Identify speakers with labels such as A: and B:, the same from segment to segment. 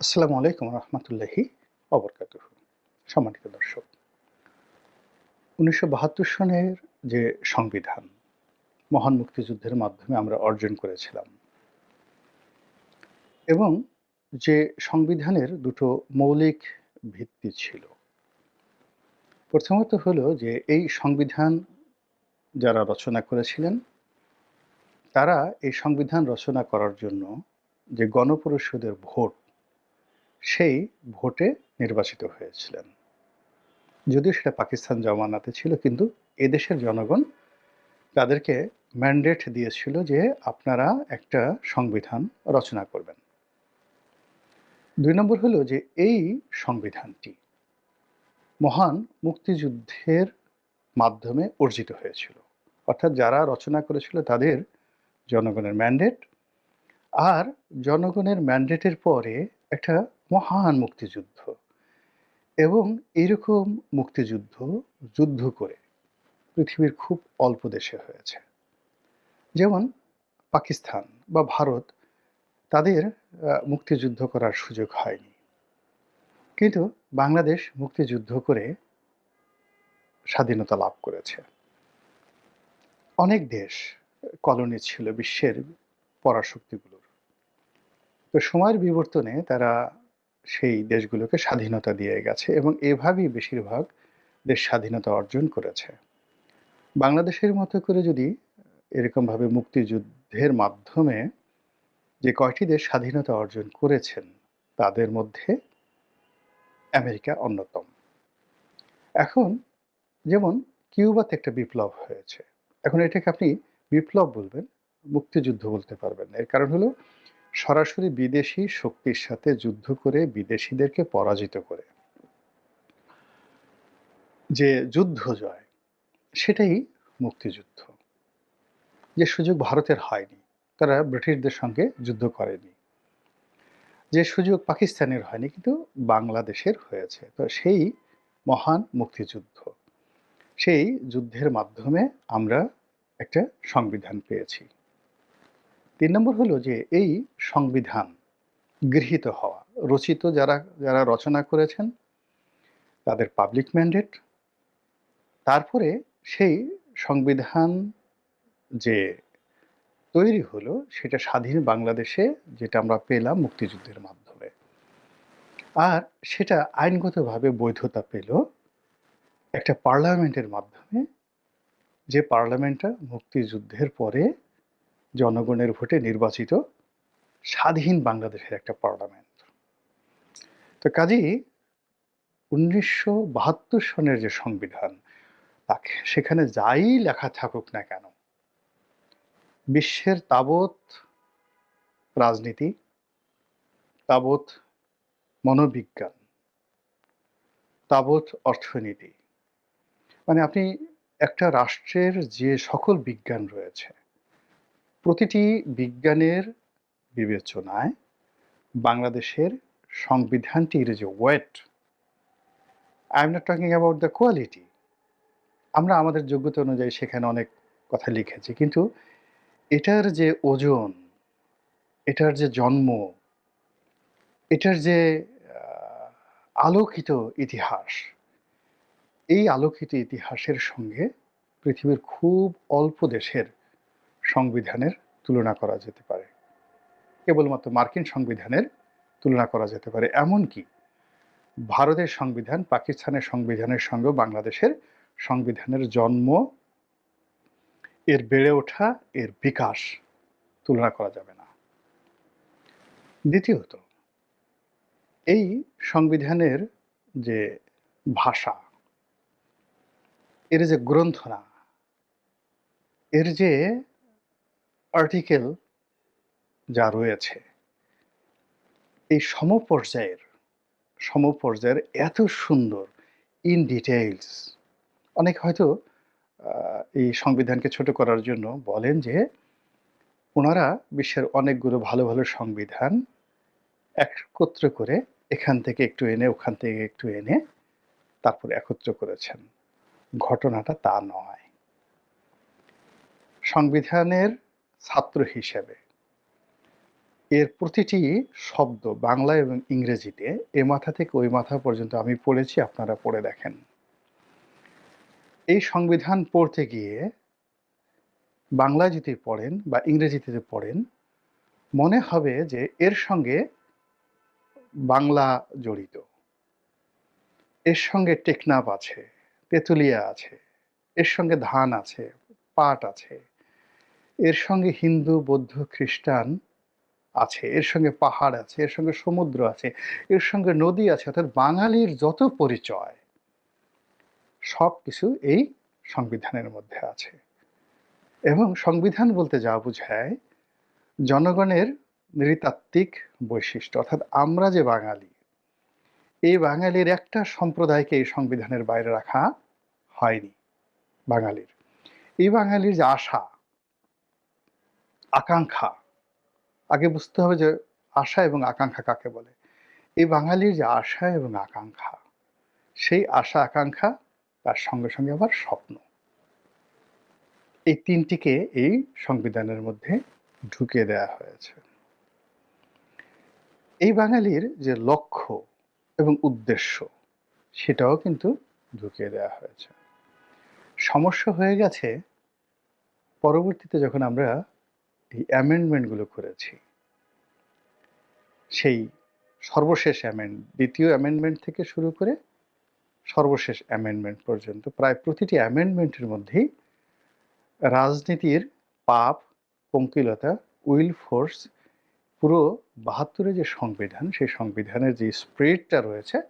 A: আসসালামু আলাইকুম রহমতুল্লাহি অবরকাত সম্মানিত দর্শক, উনিশশো বাহাত্তর সনের যে সংবিধান, মহান মুক্তিযুদ্ধের মাধ্যমে আমরা অর্জন করেছিলাম এবং যে সংবিধানের দুটো মৌলিক ভিত্তি ছিল। প্রথমত হলো যে এই সংবিধান যারা রচনা করেছিলেন, তারা এই সংবিধান রচনা করার জন্য যে গণপরিষদের ভোট সেই ভোটে নির্বাচিত হয়েছিলেন। যদিও সেটা পাকিস্তান জমানাতে ছিল, কিন্তু এদেশের জনগণ তাদেরকে ম্যান্ডেট দিয়েছিল যে আপনারা একটা সংবিধান রচনা করবেন। দুই নম্বর হলো যে এই সংবিধানটি মহান মুক্তিযুদ্ধের মাধ্যমে অর্জিত হয়েছিল। অর্থাৎ যারা রচনা করেছিল তাদের জনগণের ম্যান্ডেট আর জনগণের ম্যান্ডেটের পরে একটা মহান মুক্তিযুদ্ধ। এবং এরকম মুক্তিযুদ্ধ যুদ্ধ করে পৃথিবীর খুব অল্প দেশে হয়েছে। যেমন পাকিস্তান বা ভারত তাদের মুক্তিযুদ্ধ করার সুযোগ হয়নি। কিন্তু বাংলাদেশ মুক্তিযুদ্ধ করে স্বাধীনতা লাভ করেছে। অনেক দেশ, কলোনি ছিল বিশ্বের পরাশক্তিগুলোর। তো সময়ের বিবর্তনে তারা সেই দেশগুলোকে স্বাধীনতা দিয়ে গেছে এবং এভাবেই বেশিরভাগ দেশ স্বাধীনতা অর্জন করেছে। বাংলাদেশের মতো করে যদি এরকমভাবে মুক্তিযুদ্ধের মাধ্যমে যে কয়টি দেশ স্বাধীনতা অর্জন করেছেন, তাদের মধ্যে আমেরিকা অন্যতম। এখন যেমন কিউবাতে একটা বিপ্লব হয়েছে। এখন এটাকে আপনি বিপ্লব বলবেন, মুক্তিযুদ্ধ বলতে পারবেন। এর কারণ হলো সরাসরি বিদেশি শক্তির সাথে যুদ্ধ করে বিদেশিদেরকে পরাজিত করে। যে যুদ্ধ জয়, সেটাই মুক্তিযুদ্ধ। যে সুযোগ ভারতের হয়নি, তারা ব্রিটিশদের সঙ্গে যুদ্ধ করেনি। যে সুযোগ পাকিস্তানের হয়নি, কিন্তু বাংলাদেশের হয়েছে। তো সেই মহান মুক্তিযুদ্ধ। সেই যুদ্ধের মাধ্যমে আমরা একটা সংবিধান পেয়েছি। তিন নম্বর হলো যে এই সংবিধান গৃহীত হওয়া, রচিত যারা যারা রচনা করেছেন, তাদের পাবলিক ম্যান্ডেট তারপরে সেই সংবিধান যে তৈরি হলো, সেটা স্বাধীন বাংলাদেশে যেটা আমরা পেলাম মুক্তিযুদ্ধের মাধ্যমে। আর সেটা আইনগতভাবে বৈধতা পেল একটা পার্লামেন্টের মাধ্যমে, যে পার্লামেন্টটা মুক্তিযুদ্ধের পরে জনগণের ভোটে নির্বাচিত স্বাধীন বাংলাদেশের একটা পার্লামেন্ট। তো কাজেই উনিশশো বাহাত্তর সনের যে সংবিধান, তাকে সেখানে যাই লেখা থাকুক না কেন, বিশ্বের তাবৎ রাজনীতি, তাবৎ মনোবিজ্ঞান, তাবৎ অর্থনীতি মানে আপনি একটা রাষ্ট্রের যে সকল বিজ্ঞান রয়েছে প্রতিটি বিজ্ঞানের বিবেচনায় বাংলাদেশের সংবিধানটির যে wait I am not talking about the quality আমরা আমাদের যোগ্যতা অনুযায়ী সেখানে অনেক কথা লিখেছি, কিন্তু এটার যে ওজন, এটার যে জন্ম, এটার যে আলোকিত ইতিহাস, এই আলোকিত ইতিহাসের সঙ্গে পৃথিবীর খুব অল্প দেশের সংবিধানের তুলনা করা যেতে পারে। কেবলমাত্র মার্কিন সংবিধানের তুলনা করা যেতে পারে। এমনকি ভারতের সংবিধান, পাকিস্তানের সংবিধানের সঙ্গে বাংলাদেশের সংবিধানের জন্ম, এর বেড়ে ওঠা, এর বিকাশ তুলনা করা যাবে না। দ্বিতীয়ত, এই সংবিধানের যে ভাষা, এর যে গ্রন্থনা, এর যে আর্টিকেল যা রয়েছে, এই সমপর্যায়ের সমপর্যায়ের এত সুন্দর ইন ডিটেইলস অনেক হয়তো এই সংবিধানকে ছোট করার জন্য বলেন যে, ওনারা বিশ্বের অনেকগুলো ভালো ভালো সংবিধান একত্র করে এখান থেকে একটু এনে, ওখান থেকে একটু এনে তারপর একত্র করেছেন। ঘটনাটা তা নয়। সংবিধানের ছাত্র হিসেবে। এর প্রতিটি শব্দ বাংলা এবং ইংরেজিতে এ মাথা থেকে ওই মাথা পর্যন্ত আমি পড়েছি, আপনারা পড়ে দেখেন। এই সংবিধান পড়তে গিয়ে বাংলায় যদি পড়েন বা ইংরেজিতে যদি পড়েন, মনে হবে যে এর সঙ্গে বাংলা জড়িত। এর সঙ্গে টেকনাফ আছে, তেঁতুলিয়া আছে, এর সঙ্গে ধান আছে, পাট আছে। এর সঙ্গে হিন্দু, বৌদ্ধ, খ্রিস্টান আছে, এর সঙ্গে পাহাড় আছে, এর সঙ্গে সমুদ্র আছে, এর সঙ্গে নদী আছে, অর্থাৎ বাঙালির যত পরিচয় সব কিছু এই সংবিধানের মধ্যে আছে। এবং সংবিধান বলতে যা বোঝায়, জনগণের নৃতাত্ত্বিক বৈশিষ্ট্য, অর্থাৎ আমরা যে বাঙালি, এই বাঙালির একটা সম্প্রদায়কে এই সংবিধানের বাইরে রাখা হয়নি, বাঙালির। এই বাঙালির যে আশা আকাঙ্ক্ষা। আগে বুঝতে হবে যে আশা এবং আকাঙ্ক্ষা কাকে বলে। এই বাঙালির যে আশা এবং আকাঙ্ক্ষা, সেই আশা, আকাঙ্ক্ষা তার সঙ্গে সঙ্গে আবার স্বপ্ন। এই তিনটিকে এই সংবিধানের মধ্যে ঢুকিয়ে দেওয়া হয়েছে। এই বাঙালির যে লক্ষ্য এবং উদ্দেশ্য, সেটাও কিন্তু ঢুকিয়ে দেওয়া হয়েছে। সমস্যা হয়ে গেছে, পরবর্তীতে যখন আমরা এই অ্যামেন্ডমেন্টগুলো করেছি। সেই সর্বশেষ অ্যামেন্ড দ্বিতীয় অ্যামেন্ডমেন্ট থেকে শুরু করে সর্বশেষ অ্যামেন্ডমেন্ট পর্যন্ত প্রায় প্রতিটি অ্যামেন্ডমেন্টের মধ্যেই রাজনীতির পাপ, পঙ্কিলতা, উইল ফোর্স, পুরো বাহাত্তরের যে সংবিধান, সেই সংবিধানের যে স্পিরিটটা রয়েছে,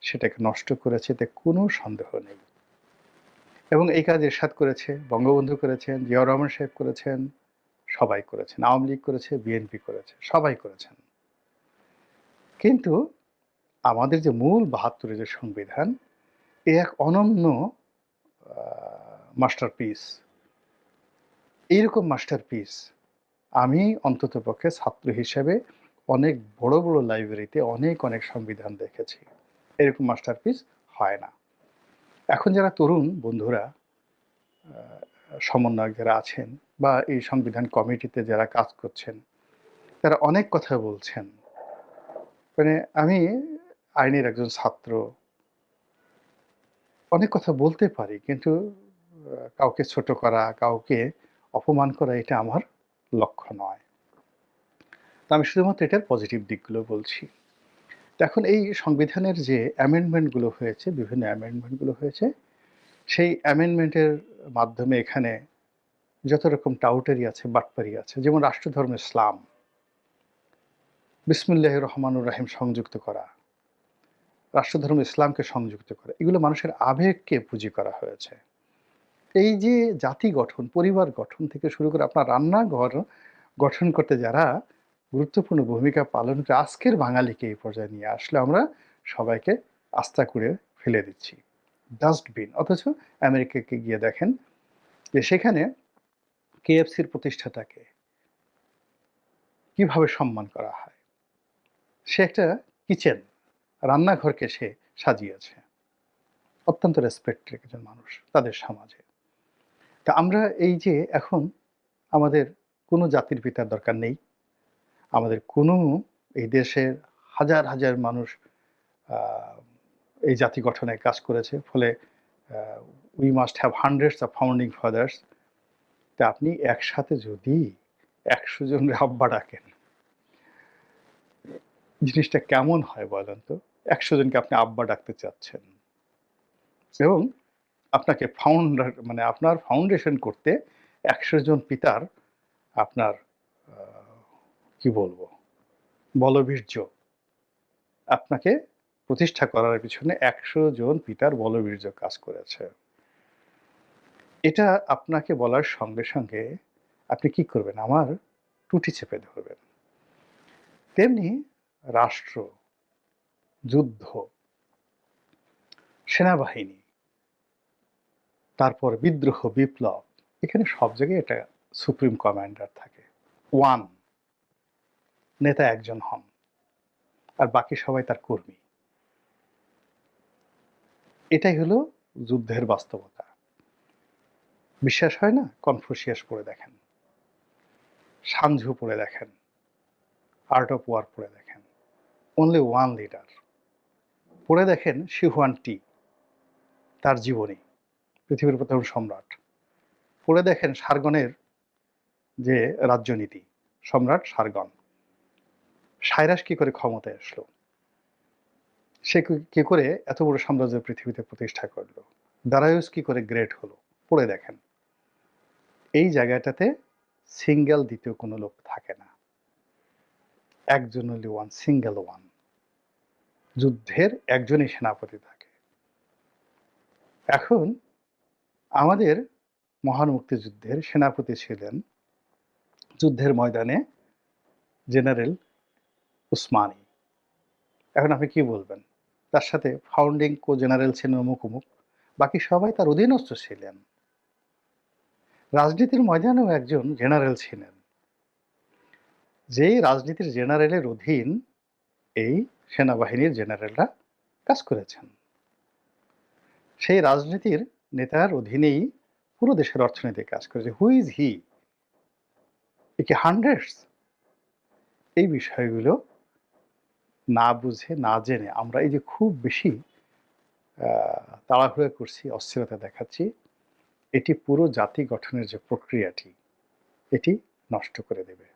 A: সেটাকে নষ্ট করেছে, এতে কোনো সন্দেহ নেই। এবং এই কাজ এরশাদ করেছে, বঙ্গবন্ধু করেছেন, জিয়াউর রহমান সাহেব করেছেন সবাই করেছেন। আওয়ামী লীগ করেছে, বিএনপি করেছে, সবাই করেছেন। কিন্তু আমাদের যে মূল বাহাত্তরের যে সংবিধান, এ এক অনন্য মাস্টারপিস এইরকম মাস্টারপিস আমি অন্তত পক্ষে ছাত্র হিসেবে অনেক বড় বড় লাইব্রেরিতে অনেক অনেক সংবিধান দেখেছি। এরকম মাস্টারপিস হয় না। এখন যারা তরুণ বন্ধুরা সমন্বয়ক যারা আছেন বা এই সংবিধান কমিটিতে যারা কাজ করছেন, তারা অনেক কথা বলছেন। মানে আমি আইনের একজন ছাত্র, অনেক কথা বলতে পারি কিন্তু, কাউকে ছোট করা, কাউকে অপমান করা এটা আমার লক্ষ্য নয়। তো আমি শুধুমাত্র এটার পজিটিভ দিকগুলো বলছি। এখন এই সংবিধানের যে অ্যামেন্ডমেন্টগুলো হয়েছে, বিভিন্ন অ্যামেন্ডমেন্টগুলো হয়েছে, সেই অ্যামেন্ডমেন্টের মাধ্যমে এখানে যত রকম টাউটারি আছে, বাটপারি আছে, যেমন রাষ্ট্রধর্ম ইসলাম বিসমুল্লাহ রহমানুর রাহিম সংযুক্ত করা। রাষ্ট্রধর্ম ইসলামকে সংযুক্ত করা। এগুলো মানুষের আবেগকে পুঁজি করা হয়েছে। এই যে জাতি গঠন, পরিবার গঠন থেকে শুরু করে আপনার রান্নাঘর গঠন করতে যারা গুরুত্বপূর্ণ ভূমিকা পালন করে, আজকের বাঙালিকে এই পর্যায়ে নিয়ে আসলে আমরা সবাইকে আস্থা করে ফেলে দিচ্ছি। ডাস্টবিন, অথচ আমেরিকাকে গিয়ে দেখেন যে সেখানে কেএফসির প্রতিষ্ঠাতাকে কীভাবে সম্মান করা হয়? সে একটা কিচেন, রান্নাঘরকে সে সাজিয়েছে। অত্যন্ত রেসপেক্টের একজন মানুষ তাদের সমাজে। তা আমরা এই যে এখন আমাদের কোনো জাতির পিতার দরকার নেই। আমাদের কোনো এই দেশের হাজার হাজার মানুষ এই জাতি গঠনে কাজ করেছে। ফলে we must have hundreds of founding fathers তা আপনি একসাথে যদি একশো জন আব্বা ডাকেন, জিনিসটা কেমন হয় বলেন তো? একশো জনকে আপনি আব্বা ডাকতে চাচ্ছেন এবং আপনাকে ফাউন্ডার মানে আপনার ফাউন্ডেশন করতে একশো জন পিতার আপনার কি বলব? বলবীর্য আপনাকে প্রতিষ্ঠা করার পিছনে একশো জন পিতার বলবীর্য কাজ করেছে। এটা আপনাকে বলার সঙ্গে সঙ্গে আপনি কি করবেন? আমার টুটি চেপে ধরবেন। তেমনি রাষ্ট্র, যুদ্ধ, সেনাবাহিনী, তারপর বিদ্রোহ, বিপ্লব, এখানে সব জায়গায় এটা সুপ্রিম কমান্ডার থাকে। ওয়ান, নেতা একজন হন, আর বাকি সবাই তার কর্মী। এটাই হলো যুদ্ধের বাস্তবতা। বিশ্বাস হয় না? কনফুসিয়াস পড়ে দেখেন। সাঞ্ঝু পড়ে দেখেন। আর্ট অফ ওয়ার পড়ে দেখেন। অনলি ওয়ান লিডার পড়ে দেখেন শিহুয়ান টি তার জীবনী, পৃথিবীর প্রথম সম্রাট। পড়ে দেখেন সারগনের যে রাজ্যনীতি, সম্রাট সারগন সাইরাস কি করে ক্ষমতায় আসলো? সে কি করে এত বড় সাম্রাজ্য পৃথিবীতে প্রতিষ্ঠা করল? দারায়ুস কি করে গ্রেট হলো? পড়ে দেখেন। এই জায়গাটাতে সিঙ্গেল দ্বিতীয় কোনো লোক থাকে না। একজন হলে ওয়ান সিঙ্গেল ওয়ান যুদ্ধের একজনই সেনাপতি থাকে। এখন আমাদের মহান মুক্তিযুদ্ধের সেনাপতি ছিলেন যুদ্ধের ময়দানে জেনারেল উসমানী। এখন আপনি কি বলবেন? তার সাথে ফাউন্ডিং কো জেনারেল ছিলেন অমুক অমুক, বাকি সবাই তার অধীনস্থ ছিলেন। রাজনীতির ময়দানেও একজন জেনারেল ছিলেন। যেই রাজনীতির জেনারেলের অধীন এই সেনাবাহিনীর জেনারেলরা কাজ করেছেন। সেই রাজনীতির নেতার অধীনেই পুরো দেশের অর্থনীতি কাজ করেছে। হু ইজ হি একে হান্ড্রেডস এই বিষয়গুলো না বুঝে, না জেনে আমরা এই যে খুব বেশি তাড়াহুড়ো করছি, অস্থিরতা দেখাচ্ছি এটি পুরো জাতি গঠনের যে প্রক্রিয়াটি এটি নষ্ট করে দেবে।